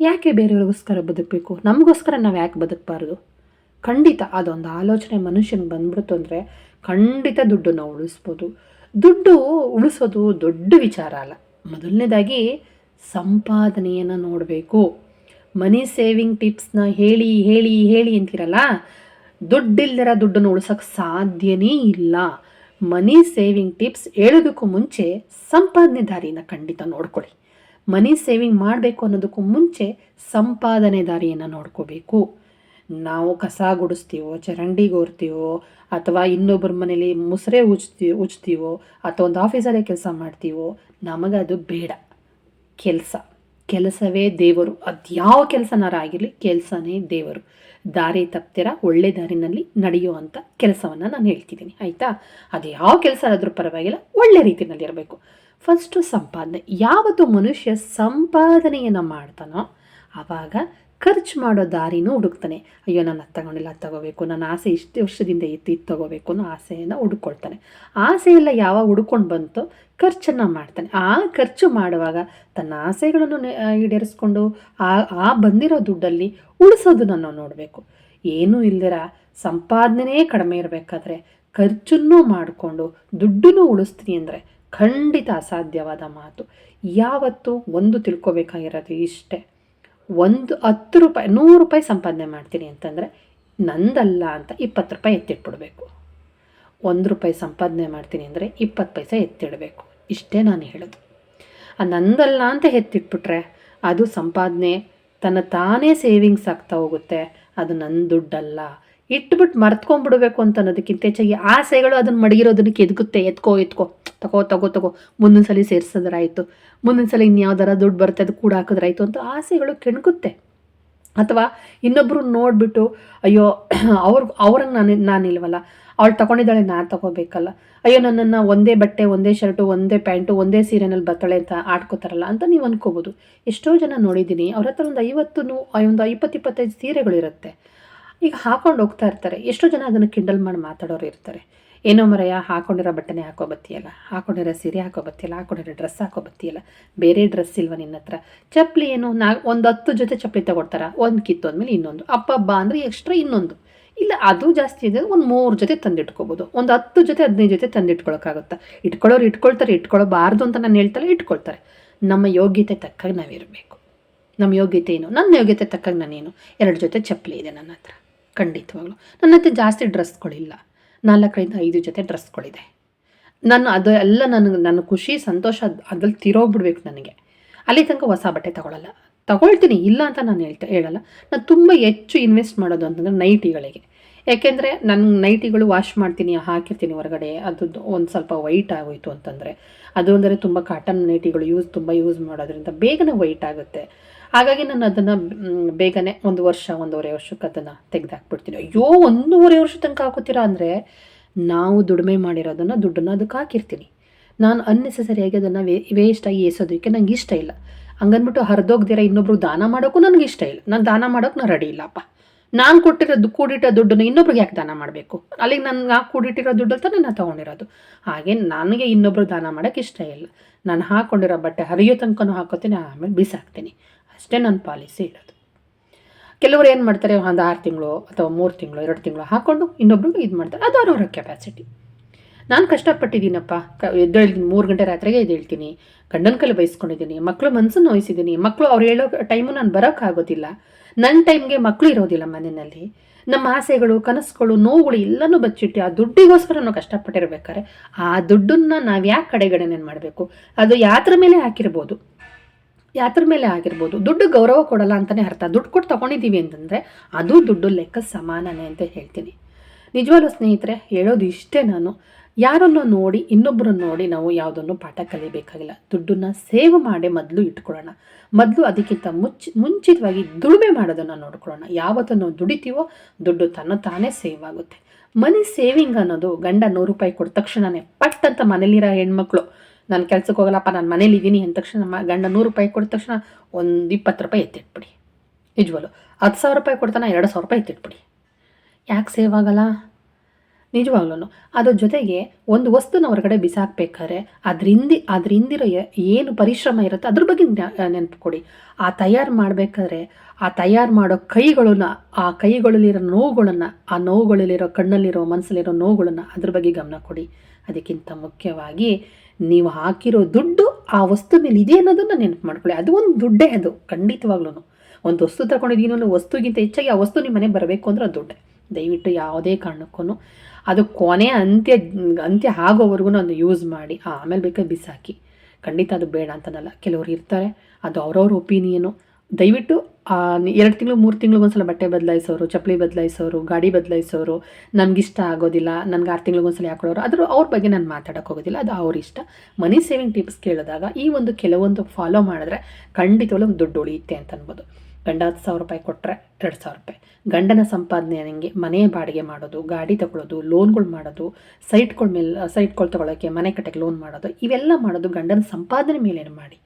ಯಾಕೆ ಬೇರೆಯವ್ರಿಗೋಸ್ಕರ ಬದುಕಬೇಕು? ನಮಗೋಸ್ಕರ ನಾವು ಯಾಕೆ ಬದುಕಬಾರ್ದು? ಖಂಡಿತ ಅದೊಂದು ಆಲೋಚನೆ ಮನುಷ್ಯನಿಗೆ ಬಂದ್ಬಿಡ್ತು ಅಂದರೆ ಖಂಡಿತ ದುಡ್ಡು ನಾವು ಉಳಿಸ್ಬೋದು. ದುಡ್ಡು ಉಳಿಸೋದು ದೊಡ್ಡ ವಿಚಾರ ಅಲ್ಲ. ಮೊದಲನೇದಾಗಿ ಸಂಪಾದನೆಯನ್ನು ನೋಡಬೇಕು. ಮನಿ ಸೇವಿಂಗ್ ಟಿಪ್ಸ್ನ ಹೇಳಿ ಹೇಳಿ ಹೇಳಿ ಅಂತೀರಲ್ಲ, ದುಡ್ಡಿಲ್ದಿರ ದುಡ್ಡನ್ನು ಉಳಿಸೋಕ್ಕೆ ಸಾಧ್ಯನೇ ಇಲ್ಲ. ಮನಿ ಸೇವಿಂಗ್ ಟಿಪ್ಸ್ ಹೇಳೋದಕ್ಕೂ ಮುಂಚೆ ಸಂಪಾದನೆ ದಾರಿಯನ್ನು ಖಂಡಿತ ನೋಡ್ಕೊಳ್ಳಿ. ಮನಿ ಸೇವಿಂಗ್ ಮಾಡಬೇಕು ಅನ್ನೋದಕ್ಕೂ ಮುಂಚೆ ಸಂಪಾದನೆ ದಾರಿಯನ್ನು ನೋಡ್ಕೋಬೇಕು. ನಾವು ಕಸ ಗುಡಿಸ್ತೀವೋ, ಚರಂಡಿ ಓರ್ತೀವೋ ಅಥವಾ ಇನ್ನೊಬ್ಬರ ಮನೇಲಿ ಮುಸ್ರೆ ಉಚ್ತೀವಿ ಉಜ್ತೀವೋ, ಅಥವಾ ಒಂದು ಆಫೀಸಲ್ಲೇ ಕೆಲಸ ಮಾಡ್ತೀವೋ ನಮಗದು ಬೇಡ. ಕೆಲಸ. ಕೆಲಸವೇ ದೇವರು. ಅದು ಯಾವ ಕೆಲಸನಾರ ಆಗಿರಲಿ ಕೆಲಸನೇ ದೇವರು. ದಾರಿ ತಪ್ತಿರ, ಒಳ್ಳೆ ದಾರಿನಲ್ಲಿ ನಡೆಯುವಂಥ ಕೆಲಸವನ್ನು ನಾನು ಹೇಳ್ತಿದ್ದೀನಿ. ಆಯಿತಾ? ಅದು ಯಾವ ಕೆಲಸ ಆದರೂ ಪರವಾಗಿಲ್ಲ, ಒಳ್ಳೆ ರೀತಿಯಲ್ಲಿ ಇರಬೇಕು. ಫಸ್ಟು ಸಂಪಾದನೆ. ಯಾವತ್ತು ಮನುಷ್ಯ ಸಂಪಾದನೆಯನ್ನು ಮಾಡ್ತಾನೋ ಆವಾಗ ಖರ್ಚು ಮಾಡೋ ದಾರಿನೂ ಹುಡುಕ್ತಾನೆ. ಅಯ್ಯೋ ನಾನು ಅದು ತಗೊಂಡಿಲ್ಲ ತಗೋಬೇಕು. ನನ್ನ ಆಸೆ ಇಷ್ಟು ವರ್ಷದಿಂದ ಇತ್ತು, ಇದು ತಗೋಬೇಕು ಅನ್ನೋ ಆಸೆಯನ್ನು ಹುಡುಕೊಳ್ತಾನೆ. ಆಸೆಯೆಲ್ಲ ಯಾವಾಗ ಹುಡ್ಕೊಂಡು ಬಂತು, ಖರ್ಚನ್ನು ಮಾಡ್ತಾನೆ. ಆ ಖರ್ಚು ಮಾಡುವಾಗ ತನ್ನ ಆಸೆಗಳನ್ನು ಈಡೇರಿಸ್ಕೊಂಡು ಆ ಆ ಬಂದಿರೋ ದುಡ್ಡಲ್ಲಿ ಉಳಿಸೋದು ನಾವು ನೋಡಬೇಕು. ಏನೂ ಇಲ್ದಿರ ಸಂಪಾದನೆ ಕಡಿಮೆ ಇರಬೇಕಾದ್ರೆ ಖರ್ಚನ್ನು ಮಾಡಿಕೊಂಡು ದುಡ್ಡನ್ನು ಉಳಿಸ್ತೀನಿ ಅಂದರೆ ಖಂಡಿತ ಅಸಾಧ್ಯವಾದ ಮಾತು. ಯಾವತ್ತು ಒಂದು ತಿಳ್ಕೊಬೇಕಾಗಿರೋದು ಇಷ್ಟೇ. ಒಂದು ಹತ್ತು ರೂಪಾಯಿ, ನೂರು ರೂಪಾಯಿ ಸಂಪಾದನೆ ಮಾಡ್ತೀನಿ ಅಂತಂದರೆ ನಂದಲ್ಲ ಅಂತ ಇಪ್ಪತ್ತು ರೂಪಾಯಿ ಎತ್ತಿಟ್ಬಿಡ್ಬೇಕು. ಒಂದು ರೂಪಾಯಿ ಸಂಪಾದನೆ ಮಾಡ್ತೀನಿ ಅಂದರೆ ಇಪ್ಪತ್ತು ಪೈಸೆ ಎತ್ತಿಡಬೇಕು. ಇಷ್ಟೇ ನಾನು ಹೇಳೋದು. ಆ ನಂದಲ್ಲ ಅಂತ ಎತ್ತಿಟ್ಬಿಟ್ರೆ ಅದು ಸಂಪಾದನೆ ತನ್ನ ತಾನೇ ಸೇವಿಂಗ್ಸ್ ಆಗ್ತಾ ಹೋಗುತ್ತೆ. ಅದು ನನ್ನ ದುಡ್ಡಲ್ಲ. ಇಟ್ಬಿಟ್ಟು ಮರ್ತ್ಕೊಂಡ್ಬಿಡ್ಬೇಕು ಅಂತ ಅನ್ನೋದಕ್ಕಿಂತ ಹೆಚ್ಚಾಗಿ ಆಸೆಗಳು ಅದನ್ನು ಮಡಗಿರೋದನ್ನ ಕೆದಕುತ್ತೆ. ಎತ್ಕೋ ಎತ್ಕೋ. ತಗೋ ತಗೋ ತಗೋ. ಮುಂದಿನ ಸಲ ಸೇರಿಸಿದ್ರಾಯ್ತು. ಮುಂದಿನ ಸಲ ಇನ್ಯಾವ್ದಾರ ದುಡ್ಡು ಬರುತ್ತೆ ಅದು ಕೂಡ ಹಾಕಿದ್ರಾಯ್ತು ಅಂತ ಆಸೆಗಳು ಕೆಣಕುತ್ತೆ. ಅಥವಾ ಇನ್ನೊಬ್ಬರು ನೋಡಿಬಿಟ್ಟು, ಅಯ್ಯೋ, ಅವ್ರ ಅವ್ರಂಗೆ ನಾನು, ನಾನಿಲ್ವಲ್ಲ. ಅವಳು ತಗೊಂಡಿದ್ದಾಳೆ ನಾನು ತಗೋಬೇಕಲ್ಲ. ಅಯ್ಯೋ, ನನ್ನನ್ನು ಒಂದೇ ಬಟ್ಟೆ, ಒಂದೇ ಶರ್ಟು, ಒಂದೇ ಪ್ಯಾಂಟು, ಒಂದೇ ಸೀರೆನಲ್ಲಿ ಬರ್ತಾಳೆ ಅಂತ ಆಡ್ಕೋತಾರಲ್ಲ ಅಂತ ನೀವು ಅಂದ್ಕೋಬೋದು ಎಷ್ಟೋ ಜನ ನೋಡಿದ್ದೀನಿ, ಅವ್ರ ಹತ್ರ ಒಂದು ಐವತ್ತು ಒಂದು ಇಪ್ಪತ್ತು ಇಪ್ಪತ್ತೈದು ಸೀರೆಗಳಿರುತ್ತೆ. ಈಗ ಹಾಕೊಂಡು ಹೋಗ್ತಾ ಇರ್ತಾರೆ. ಎಷ್ಟೋ ಜನ ಅದನ್ನು ಕಿಂಡಲ್ ಮಾಡಿ ಮಾತಾಡೋರು ಇರ್ತಾರೆ. ಏನೋ ಮರೆಯ ಹಾಕೊಂಡಿರೋ ಬಟ್ಟೆನೇ ಹಾಕೋ ಬತ್ತಿಯಲ್ಲ, ಹಾಕೊಂಡಿರೋ ಸೀರೆ ಹಾಕೋ ಬತ್ತಿಯಲ್ಲ, ಹಾಕೊಂಡಿರೋ ಡ್ರೆಸ್ ಹಾಕೋ ಬತ್ತಿಯಲ್ಲ, ಬೇರೆ ಡ್ರೆಸ್ ಇಲ್ವ ನಿನ್ನ ಹತ್ರ? ಚಪ್ಪಲಿ ಏನು, ನಾ ಒಂದು ಹತ್ತು ಜೊತೆ ಚಪ್ಪಲಿ ತಗೊಡ್ತಾರ ಒಂದು ಕಿತ್ತೊಂದ್ಮೇಲೆ ಇನ್ನೊಂದು. ಅಪ್ಪಬ್ಬ ಅಂದರೆ ಎಕ್ಸ್ಟ್ರಾ ಇನ್ನೊಂದು. ಇಲ್ಲ, ಅದು ಜಾಸ್ತಿ ಇದೆ ಒಂದು ಮೂರು ಜೊತೆ ತಂದಿಟ್ಕೋಬೋದು. ಒಂದು ಹತ್ತು ಜೊತೆ, ಹದಿನೈದು ಜೊತೆ ತಂದಿಟ್ಕೊಳಕ್ಕಾಗುತ್ತಾ? ಇಟ್ಕೊಳ್ಳೋರು ಇಟ್ಕೊಳ್ತಾರೆ ಇಟ್ಕೊಳ್ಳೋಬಾರ್ದು ಅಂತ ನಾನು ಹೇಳ್ತಾರೆ ಇಟ್ಕೊಳ್ತಾರೆ. ನಮ್ಮ ಯೋಗ್ಯತೆ ತಕ್ಕಾಗಿ ನಾವಿರಬೇಕು. ನಮ್ಮ ಯೋಗ್ಯತೆ ಏನು? ನನ್ನ ಯೋಗ್ಯತೆ ತಕ್ಕಾಗಿ ನಾನೇನು? ಎರಡು ಜೊತೆ ಚಪ್ಪಲಿ ಇದೆ ನನ್ನ ಹತ್ರ. ಖಂಡಿತವಾಗ್ಲು. ನನ್ನ ಹತ್ರ ಜಾಸ್ತಿ ಡ್ರೆಸ್ಗಳಿಲ್ಲ. ನಾಲ್ಕರಿಂದ ಐದು ಜೊತೆ ಡ್ರೆಸ್ಗಳಿದೆ. ನಾನು ಅದು ಎಲ್ಲ ನನಗೆ, ನನ್ನ ಖುಷಿ, ಸಂತೋಷ ಅದ್- ಅದ್ರಲ್ಲಿ ತಿರೋಗ್ಬಿಡ್ಬೇಕು ನನಗೆ. ಅಲ್ಲಿ ತನಕ ಹೊಸ ಬಟ್ಟೆ ತಗೊಳ್ಳಲ್ಲ ತಗೊಳ್ತೀನಿ, ಇಲ್ಲ ಅಂತ ನಾನು ಹೇಳ್ತ, ಹೇಳಲ್ಲ. ನಾನು ತುಂಬ ಹೆಚ್ಚು ಇನ್ವೆಸ್ಟ್ ಮಾಡೋದು ಅಂತಂದರೆ ನೈಟಿಗಳಿಗೆ. ಯಾಕೆಂದರೆ ನನ್ನ ನೈಟಿಗಳು ವಾಶ್ ಮಾಡ್ತೀನಿ, ಹಾಕಿರ್ತೀನಿ ಹೊರಗಡೆ. ಅದು ಒಂದು ಸ್ವಲ್ಪ ವೈಟ್ ಆಗೋಯ್ತು ಅಂತಂದರೆ. ಅದು ಅಂದರೆ ತುಂಬ ಕಾಟನ್ ನೈಟಿಗಳು ಯೂಸ್ ತುಂಬ ಯೂಸ್ ಮಾಡೋದ್ರಿಂದ ಬೇಗನೆ ವೈಟ್ ಆಗುತ್ತೆ. ಹಾಗಾಗಿ ನಾನು ಅದನ್ನು ಬೇಗನೆ ಒಂದು ವರ್ಷ, ಒಂದೂವರೆ ವರ್ಷಕ್ಕೆ ಅದನ್ನು ತೆಗೆದಾಕ್ಬಿಡ್ತೀನಿ. ಅಯ್ಯೋ, ಒಂದೂವರೆ ವರ್ಷ ತನಕ ಹಾಕೋತೀರಾ ಅಂದರೆ ನಾವು ದುಡಿಮೆ ಮಾಡಿರೋದನ್ನು ದುಡ್ಡನ್ನು ಅದಕ್ಕೆ ಹಾಕಿರ್ತೀನಿ. ನಾನು ಅನ್ನೆಸೆಸರಿಯಾಗಿ ಅದನ್ನು ವೇ ವೇಸ್ಟಾಗಿ ಏಸೋದಕ್ಕೆ ನಂಗೆ ಇಷ್ಟ ಇಲ್ಲ. ಹಂಗನ್ಬಿಟ್ಟು ಹರಿದೋಗ್ದಿರ ಇನ್ನೊಬ್ರು ದಾನ ಮಾಡೋಕ್ಕೂ ನನಗೆ ಇಷ್ಟ ಇಲ್ಲ. ನಾನು ದಾನ ಮಾಡೋಕ್ಕೆ ನಾನು ರೆಡಿ ಇಲ್ಲಪ್ಪ ನಾನು ಕೊಟ್ಟಿರೋ ಕೂಡಿಟ್ಟೋ ದುಡ್ಡನ್ನು ಇನ್ನೊಬ್ರಿಗೆ ಯಾಕೆ ದಾನ ಮಾಡಬೇಕು? ಅಲ್ಲಿಗೆ ನನಗೆ ಆ ಕೂಡಿಟ್ಟಿರೋ ದುಡ್ಡಲ್ಲಿ ತಾನೇ ನಾನು ತೊಗೊಂಡಿರೋದು. ಹಾಗೆ ನನಗೆ ಇನ್ನೊಬ್ರು ದಾನ ಮಾಡೋಕ್ಕೆ ಇಷ್ಟ ಇಲ್ಲ. ನಾನು ಹಾಕ್ಕೊಂಡಿರೋ ಬಟ್ಟೆ ಹರಿಯೋ ತನಕನೂ ಹಾಕೋತೀನಿ, ಆಮೇಲೆ ಬಿಸಾಕ್ತೀನಿ. ಅಷ್ಟೇ ನನ್ನ ಪಾಲಿಸಿ ಇರೋದು. ಕೆಲವರು ಏನು ಮಾಡ್ತಾರೆ, ಒಂದು ಆರು ತಿಂಗಳು ಅಥವಾ ಮೂರು ತಿಂಗಳು, ಎರಡು ತಿಂಗಳು ಹಾಕ್ಕೊಂಡು ಇನ್ನೊಬ್ರಿಗೆ ಇದು ಮಾಡ್ತಾರೆ. ಅದು ಅವ್ರವ್ರ ಕೆಪಾಸಿಟಿ ನಾನು ಕಷ್ಟಪಟ್ಟಿದ್ದೀನಪ್ಪ. ಕ, ಎದ್ದೇಳ್ತೀನಿ, ಮೂರು ಗಂಟೆ ರಾತ್ರಿಗೆ ಎದ್ದೇಳ್ತೀನಿ, ಗಂಡನ ಕೈಲಿ ಬಯಸ್ಕೊಂಡಿದ್ದೀನಿ ಮಕ್ಕಳು ಮನಸ್ಸನ್ನು ನೋಯಿಸಿದ್ದೀನಿ ಮಕ್ಕಳು ಅವ್ರು ಹೇಳೋ ಟೈಮು ನಾನು ಬರೋಕ್ಕಾಗೋದಿಲ್ಲ ನನ್ನ ಟೈಮ್ಗೆ ಮಕ್ಕಳು ಇರೋದಿಲ್ಲ ಮನೆಯಲ್ಲಿ. ನಮ್ಮ ಆಸೆಗಳು, ಕನಸುಗಳು, ನೋವುಗಳು ಎಲ್ಲನೂ ಬಚ್ಚಿಟ್ಟು ಆ ದುಡ್ಡಿಗೋಸ್ಕರ ನಾವು ಕಷ್ಟಪಟ್ಟಿರ್ಬೇಕಾದ್ರೆ ಆ ದುಡ್ಡನ್ನು ನಾವು ಯಾಕೆ ಕಡೆಗಣನೆ ಮಾಡಬೇಕು? ಅದು ಯಾತ್ರ ಮೇಲೆ ಹಾಕಿರ್ಬೋದು. ಯಾತ್ರ ಮೇಲೆ ಆಗಿರ್ಬೋದು. ದುಡ್ಡು ಗೌರವ ಕೊಡಲ್ಲ ಅಂತಲೇ ಅರ್ಥ. ದುಡ್ಡು ಕೊಟ್ಟು ತೊಗೊಂಡಿದ್ದೀವಿ ಅಂತಂದರೆ ಅದು ದುಡ್ಡು ಲೆಕ್ಕ ಸಮಾನನೇ ಅಂತ ಹೇಳ್ತೀನಿ. ನಿಜವಾಗ್ಲೂ ಸ್ನೇಹಿತರೆ, ಹೇಳೋದು ಇಷ್ಟೇ ನಾನು. ಯಾರನ್ನು ನೋಡಿ ಇನ್ನೊಬ್ಬರನ್ನು ನೋಡಿ ನಾವು ಯಾವುದನ್ನು ಪಾಠ ಕಲಿಬೇಕಾಗಿಲ್ಲ. ದುಡ್ಡನ್ನು ಸೇವ್ ಮಾಡಿ ಮೊದಲು ಇಟ್ಕೊಳ್ಳೋಣ. ಮೊದಲು ಅದಕ್ಕಿಂತ ಮುಚ್ಚ ಮುಂಚಿತವಾಗಿ ದುಡಿಮೆ ಮಾಡೋದನ್ನು ನೋಡ್ಕೊಳ್ಳೋಣ. ಯಾವತ್ತು ದುಡಿತೀವೋ, ದುಡ್ಡು ತನ್ನ ತಾನೇ ಸೇವ್ ಆಗುತ್ತೆ. ಮನಿ ಸೇವಿಂಗ್ ಅನ್ನೋದು ಗಂಡ ನೂರು ರೂಪಾಯಿ ಕೊಟ್ಟ ತಕ್ಷಣವೇ ಪಟ್ ಅಂತ ಮನೇಲಿರೋ ಹೆಣ್ಮಕ್ಳು ನಾನು ಕೆಲ್ಸಕ್ಕೆ ಹೋಗಲ್ಲಪ್ಪ, ನಾನು ಮನೇಲಿ ಇದ್ದೀನಿ ಅಂದ ತಕ್ಷಣ ನಮ್ಮ ಗಂಡ ನೂರು ರೂಪಾಯಿ ಕೊಟ್ಟ ತಕ್ಷಣ ಒಂದು ಇಪ್ಪತ್ತು ರೂಪಾಯಿ ಎತ್ತಿಟ್ಬಿಡಿ. ನಿಜವಲ್ಲ ಹತ್ತು ಸಾವಿರ ರೂಪಾಯಿ ಕೊಡ್ತಾನೆ, ಎರಡು ಸಾವಿರ ರೂಪಾಯಿ ಎತ್ತಿಟ್ಬಿಡಿ. ಯಾಕೆ ಸೇವ್ ಆಗಲ್ಲ? ನಿಜವಾಗ್ಲೂ ಅದ್ರ ಜೊತೆಗೆ ಒಂದು ವಸ್ತುನ ಹೊರಗಡೆ ಬಿಸಾಕ್ಬೇಕಾದ್ರೆ ಅದ್ರಿಂದ ಹಿಂದಿ ಅದ್ರ ಹಿಂದಿರೋ ಎ- ಏನು ಪರಿಶ್ರಮ ಇರುತ್ತೆ ಅದ್ರ ಬಗ್ಗೆ ನೆನಪು ಕೊಡಿ ಆ ತಯಾರು ಮಾಡಬೇಕಾದ್ರೆ ಆ ತಯಾರು ಮಾಡೋ ಕೈಗಳನ್ನ, ಆ ಕೈಗಳಲ್ಲಿರೋ ನೋವುಗಳನ್ನು, ಆ ನೋವುಗಳಲ್ಲಿರೋ ಕಣ್ಣಲ್ಲಿರೋ ಮನಸ್ಸಲ್ಲಿರೋ ನೋವುಗಳನ್ನು ಅದ್ರ ಬಗ್ಗೆ ಗಮನ ಕೊಡಿ. ಅದಕ್ಕಿಂತ ಮುಖ್ಯವಾಗಿ ನೀವು ಹಾಕಿರೋ ದುಡ್ಡು ಆ ವಸ್ತು ಮೇಲೆ ಇದೆ ಅನ್ನೋದನ್ನ ನೆನಪು ಮಾಡ್ಕೊಳ್ಳಿ. ಅದು ಒಂದು ದುಡ್ಡೇ ಅದು ಖಂಡಿತವಾಗ್ಲೂ ಒಂದು ವಸ್ತು ತಗೊಂಡಿದ್ದೀನಿ ಅನ್ನೋ ವಸ್ತುಗಿಂತ ಹೆಚ್ಚಾಗಿ ಆ ವಸ್ತು ನಿಮ್ಮ ಮನೆಗೆ ಬರಬೇಕು ಅಂದ್ರೆ ಅದು ದುಡ್ಡೆ. ದಯವಿಟ್ಟು ಯಾವುದೇ ಕಾರಣಕ್ಕೂ ಅದು ಕೊನೆ ಅಂತ್ಯ ಅಂತ್ಯ ಆಗೋವರೆಗೂ ಅದು ಯೂಸ್ ಮಾಡಿ ಆಮೇಲೆ ಬೇಕಾದ್ರೆ ಬಿಸಾಕಿ. ಖಂಡಿತ ಅದು ಬೇಡ ಅಂತನಲ್ಲ. ಕೆಲವರು ಇರ್ತಾರೆ, ಅದು ಅವ್ರವ್ರ ಒಪಿನಿಯನು ದಯವಿಟ್ಟು ಎರಡು ತಿಂಗಳು, ಮೂರು ತಿಂಗಳು ಒಂದ್ಸಲ ಬಟ್ಟೆ ಬದಲಾಯಿಸೋರು, ಚಪ್ಪಲಿ ಬದಲಾಯಿಸೋರು, ಗಾಡಿ ಬದಲಾಯಿಸೋರು ನನಗಿಷ್ಟ ಆಗೋದಿಲ್ಲ, ನನಗೆ ಆರು ತಿಂಗಳಿಗೊಂದ್ಸಲ ಹಾಕೊಳ್ಳೋರು ಅದ್ರ ಅವ್ರ ಬಗ್ಗೆ ನಾನು ಮಾತಾಡೋಕೆ ಹೋಗೋದಿಲ್ಲ, ಅದು ಅವ್ರ ಇಷ್ಟ. ಮನಿ ಸೇವಿಂಗ್ ಟಿಪ್ಸ್ ಕೇಳಿದಾಗ ಈ ಒಂದು ಕೆಲವೊಂದು ಫಾಲೋ ಮಾಡಿದ್ರೆ ಖಂಡಿತವಾಗ್ಲೂ ದುಡ್ಡು ಉಳಿಯುತ್ತೆ ಅಂತ ಅನ್ಬೋದು. ಗಂಡ ಹತ್ತು ಸಾವಿರ ರೂಪಾಯಿ ಕೊಟ್ಟರೆ ಎರಡು ಸಾವಿರ ರೂಪಾಯಿ. ಗಂಡನ ಸಂಪಾದನೆ ನನಗೆ ಮನೆ ಬಾಡಿಗೆ ಮಾಡೋದು, ಗಾಡಿ ತಗೊಳ್ಳೋದು ಲೋನ್ಗಳು ಮಾಡೋದು, ಸೈಟ್ಗಳ ಮೇಲೆ, ಸೈಟ್ಗಳು ತೊಗೊಳೋಕ್ಕೆ ಮನೆ ಕಟ್ಟಕ್ಕೆ ಲೋನ್ ಮಾಡೋದು, ಇವೆಲ್ಲ ಮಾಡೋದು ಗಂಡನ ಸಂಪಾದನೆ ಮೇಲೇನು ಮಾಡಿ.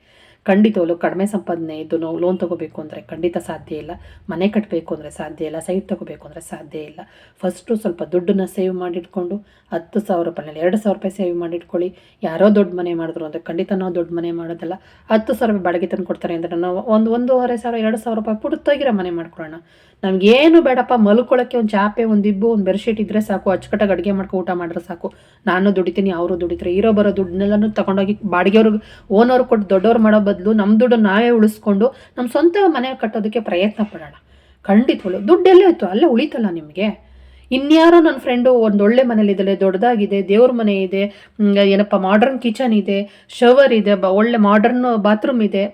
ಖಂಡಿತವಲ್ಲೂ ಕಡಿಮೆ ಸಂಪಾದನೆ ಇದ್ದು ನಾವು ಲೋನ್ ತೊಗೋಬೇಕು ಅಂದರೆ ಖಂಡಿತ ಸಾಧ್ಯ ಇಲ್ಲ. ಮನೆ ಕಟ್ಟಬೇಕು ಅಂದರೆ ಸಾಧ್ಯ ಇಲ್ಲ ಸೈಟ್ ತೊಗೋಬೇಕು ಅಂದರೆ ಸಾಧ್ಯ ಇಲ್ಲ. ಫಸ್ಟು ಸ್ವಲ್ಪ ದುಡ್ಡನ್ನ ಸೇವ್ ಮಾಡಿಟ್ಕೊಂಡು, ಹತ್ತು ಸಾವಿರ ರೂಪಾಯಿನಲ್ಲಿ ಎರಡು ಸಾವಿರ ರೂಪಾಯಿ ಸೇವ್ ಮಾಡಿಟ್ಕೊಳ್ಳಿ. ಯಾರೋ ದೊಡ್ಡ ಮನೆ ಮಾಡಿದ್ರು ಅಂದರೆ ಖಂಡಿತ ನಾವು ದೊಡ್ಡ ಮನೆ ಮಾಡೋದಲ್ಲ. ಹತ್ತು ಸಾವಿರ ರೂಪಾಯಿ ಬಾಡಿಗೆ ತಂದು ಕೊಡ್ತಾರೆ ಅಂದರೆ ನಾವು ಒಂದು ಒಂದೂವರೆ ಸಾವಿರ, ಎರಡು ಸಾವಿರ ರೂಪಾಯಿ ಪುಟ್ಟೋಗಿರೋ ಮನೆ ಮಾಡ್ಕೊಳ್ಳೋಣ ನಮಗೇನು ಬೇಡಪ್ಪ ಮಲ್ಕೊಳ್ಳೋಕ್ಕೆ ಒಂದು ಚಾಪೆ, ಒಂದು ಇಬ್ಬು, ಒಂದು ಬೆಡ್ಶೀಟ್ ಇದ್ದರೆ ಸಾಕು. ಅಚ್ಚುಕಟ್ಟಾಗಿ ಅಡುಗೆ ಮಾಡ್ಕೊ, ಊಟ ಮಾಡಿದ್ರೆ ಸಾಕು. ನಾನು ದುಡಿತೀನಿ, ಅವರು ದುಡಿತಾರೆ, ಇರೋ ಬರೋ ದುಡ್ಡನ್ನೆಲ್ಲನೂ ತಗೊಂಡೋಗಿ ಬಾಡಿಗೆಯವ್ರಿಗೆ ಓನರ್ ಕೊಟ್ಟು ದೊಡ್ಡವ್ರು ಮಾಡೋ ಬದಲು ನಮ್ಮ ದುಡ್ಡು ನಾವೇ ಉಳಿಸ್ಕೊಂಡು ನಮ್ಮ ಸ್ವಂತ ಮನೆ ಕಟ್ಟೋದಕ್ಕೆ ಪ್ರಯತ್ನ ಪಡೋಣ. ಖಂಡಿತವಳು ದುಡ್ಡೆಲ್ಲೇ ಇತ್ತು, ಅಲ್ಲೇ ಉಳಿತಲ್ಲ ನಿಮಗೆ? ಇನ್ಯಾರೋ ನನ್ನ ಫ್ರೆಂಡು ಒಂದು ಒಳ್ಳೆ ಮನೇಲಿದ್ದಾಳೆ ದೊಡ್ಡದಾಗಿದೆ, ದೇವ್ರ ಮನೆ ಇದೆ ಏನಪ್ಪ ಮಾಡ್ರನ್ ಕಿಚನ್ ಇದೆ ಶವರ್ ಇದೆ, ಬ, ಒಳ್ಳೆ ಮಾಡ್ರನ್ ಬಾತ್ರೂಮ್ ಇದೆ.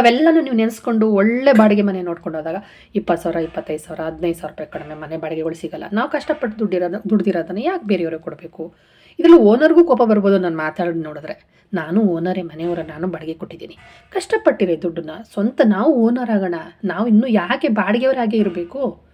ಅವೆಲ್ಲನೂ ನೀವು ನೆನೆಸ್ಕೊಂಡು ಒಳ್ಳೆ ಬಾಡಿಗೆ ಮನೆ ನೋಡ್ಕೊಂಡು ಹೋದಾಗ ಇಪ್ಪತ್ತು ಸಾವಿರ, ಇಪ್ಪತ್ತೈದು ಸಾವಿರ, ಹದಿನೈದು ಸಾವಿರ ರೂಪಾಯಿ ಕಡಿಮೆ ಮನೆ ಬಾಡಿಗೆಗಳು ಸಿಗಲ್ಲ. ನಾವು ಕಷ್ಟಪಟ್ಟು ದುಡ್ಡಿರೋದು ದುಡ್ಡಿರೋದನ್ನು ಯಾಕೆ ಬೇರೆಯವ್ರಿಗೆ ಕೊಡಬೇಕು? ಇದರಲ್ಲಿ ಓನರ್ಗೂ ಕೋಪ ಬರ್ಬೋದು ನಾನು ಮಾತಾಡಿ ನೋಡಿದ್ರೆ. ನಾನು ಓನರೇ ಮನೆಯವರ, ನಾನು ಬಾಡಿಗೆ ಕೊಟ್ಟಿದ್ದೀನಿ. ಕಷ್ಟಪಟ್ಟಿರೋ ದುಡ್ಡನ್ನ ಸ್ವಂತ ನಾವು ಓನರ್ ಆಗೋಣ. ನಾವು ಇನ್ನೂ ಯಾಕೆ ಬಾಡಿಗೆಯವರಾಗೇ ಇರಬೇಕು?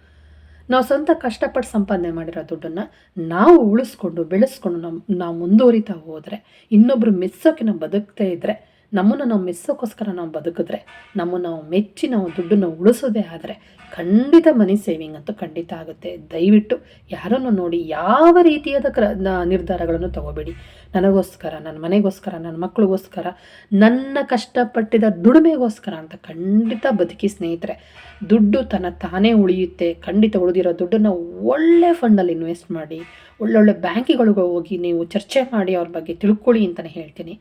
ನಾವು ಸ್ವಂತ ಕಷ್ಟಪಟ್ಟು ಸಂಪಾದನೆ ಮಾಡಿರೋ ದುಡ್ಡನ್ನು ನಾವು ಉಳಿಸ್ಕೊಂಡು, ಬೆಳೆಸ್ಕೊಂಡು ನಮ್ಮ ನಾವು ಮುಂದುವರಿತಾ ಹೋದರೆ ಇನ್ನೊಬ್ಬರು ಮೆಚ್ಚೋಕೆ ನಾವು ಬದುಕ್ತಾ ಇದ್ದರೆ ನಮ್ಮನ್ನು ನಾವು ಮೆಸ್ಸೋಕ್ಕೋಸ್ಕರ ನಾವು ಬದುಕಿದ್ರೆ, ನಮ್ಮನ್ನು ನಾವು ಮೆಚ್ಚಿ ನಾವು ದುಡ್ಡನ್ನು ಉಳಿಸೋದೇ ಆದರೆ ಖಂಡಿತ ಮನಿ ಸೇವಿಂಗ್ ಅಂತೂ ಖಂಡಿತ ಆಗುತ್ತೆ. ದಯವಿಟ್ಟು ಯಾರನ್ನು ನೋಡಿ ಯಾವ ರೀತಿಯಾದ ಕ್ರ ನಿರ್ಧಾರಗಳನ್ನು ತಗೋಬೇಡಿ. ನನಗೋಸ್ಕರ, ನನ್ನ ಮನೆಗೋಸ್ಕರ, ನನ್ನ ಮಕ್ಕಳಿಗೋಸ್ಕರ, ನನ್ನ ಕಷ್ಟಪಟ್ಟಿದ ದುಡಿಮೆಗೋಸ್ಕರ ಅಂತ ಖಂಡಿತ ಬದುಕಿ ಸ್ನೇಹಿತರೆ, ದುಡ್ಡು ತನ್ನ ತಾನೇ ಉಳಿಯುತ್ತೆ, ಖಂಡಿತ ಉಳಿದಿರೋ ದುಡ್ಡನ್ನು ಒಳ್ಳೆ ಫಂಡಲ್ಲಿ ಇನ್ವೆಸ್ಟ್ ಮಾಡಿ, ಒಳ್ಳೊಳ್ಳೆ ಬ್ಯಾಂಕಿಗಳಿಗೆ ಹೋಗಿ ನೀವು ಚರ್ಚೆ ಮಾಡಿ ಅವ್ರ ಬಗ್ಗೆ ತಿಳ್ಕೊಳ್ಳಿ ಅಂತಲೇ ಹೇಳ್ತೀನಿ.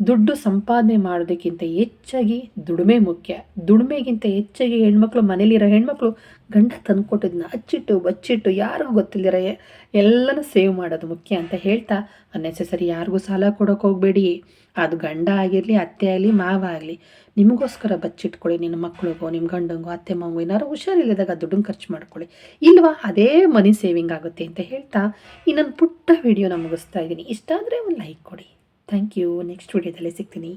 ದುಡ್ಡು ಸಂಪಾದನೆ ಮಾಡೋದಕ್ಕಿಂತ ಹೆಚ್ಚಾಗಿ ದುಡಿಮೆ ಮುಖ್ಯ. ದುಡಿಮೆಗಿಂತ ಹೆಚ್ಚಾಗಿ ಹೆಣ್ಮಕ್ಳು ಮನೇಲಿರೋ ಹೆಣ್ಮಕ್ಳು ಗಂಡ ತಂದುಕೊಟ್ಟಿದ್ದನ್ನ ಅಚ್ಚಿಟ್ಟು, ಬಚ್ಚಿಟ್ಟು ಯಾರಿಗೂ ಗೊತ್ತಿಲ್ಲದಿರ ಎಲ್ಲನೂ ಸೇವ್ ಮಾಡೋದು ಮುಖ್ಯ ಅಂತ ಹೇಳ್ತಾ ಅನ್ನೆಸೆಸರಿ ಯಾರಿಗೂ ಸಾಲ ಕೊಡೋಕೆ ಹೋಗಬೇಡಿ. ಅದು ಗಂಡ ಆಗಿರಲಿ, ಅತ್ತೆ ಆಗಲಿ, ಮಾವ ಆಗಲಿ, ನಿಮಗೋಸ್ಕರ ಬಚ್ಚಿಟ್ಕೊಳ್ಳಿ. ನಿನ್ನ ಮಕ್ಳಿಗೋ ನಿಮ್ಮ ಗಂಡಂಗೋ, ಅತ್ತೆ ಮಾವು ಏನಾರು ಹುಷಾರಿಲ್ಲದಾಗ ದುಡ್ಡನ್ನು ಖರ್ಚು ಮಾಡ್ಕೊಳ್ಳಿ. ಇಲ್ವಾ? ಅದೇ ಮನಿ ಸೇವಿಂಗ್ ಆಗುತ್ತೆ ಅಂತ ಹೇಳ್ತಾ ಇನ್ನೊಂದು ಪುಟ್ಟ ವಿಡಿಯೋನ ಮುಗಿಸ್ತಾ ಇದ್ದೀನಿ. ಇಷ್ಟ ಆದರೆ ಒಂದು ಲೈಕ್ ಕೊಡಿ. ಥ್ಯಾಂಕ್ ಯು ನೆಕ್ಸ್ಟ್ ವಿಡಿಯೋದಲ್ಲಿ ಸಿಗ್ತೀನಿ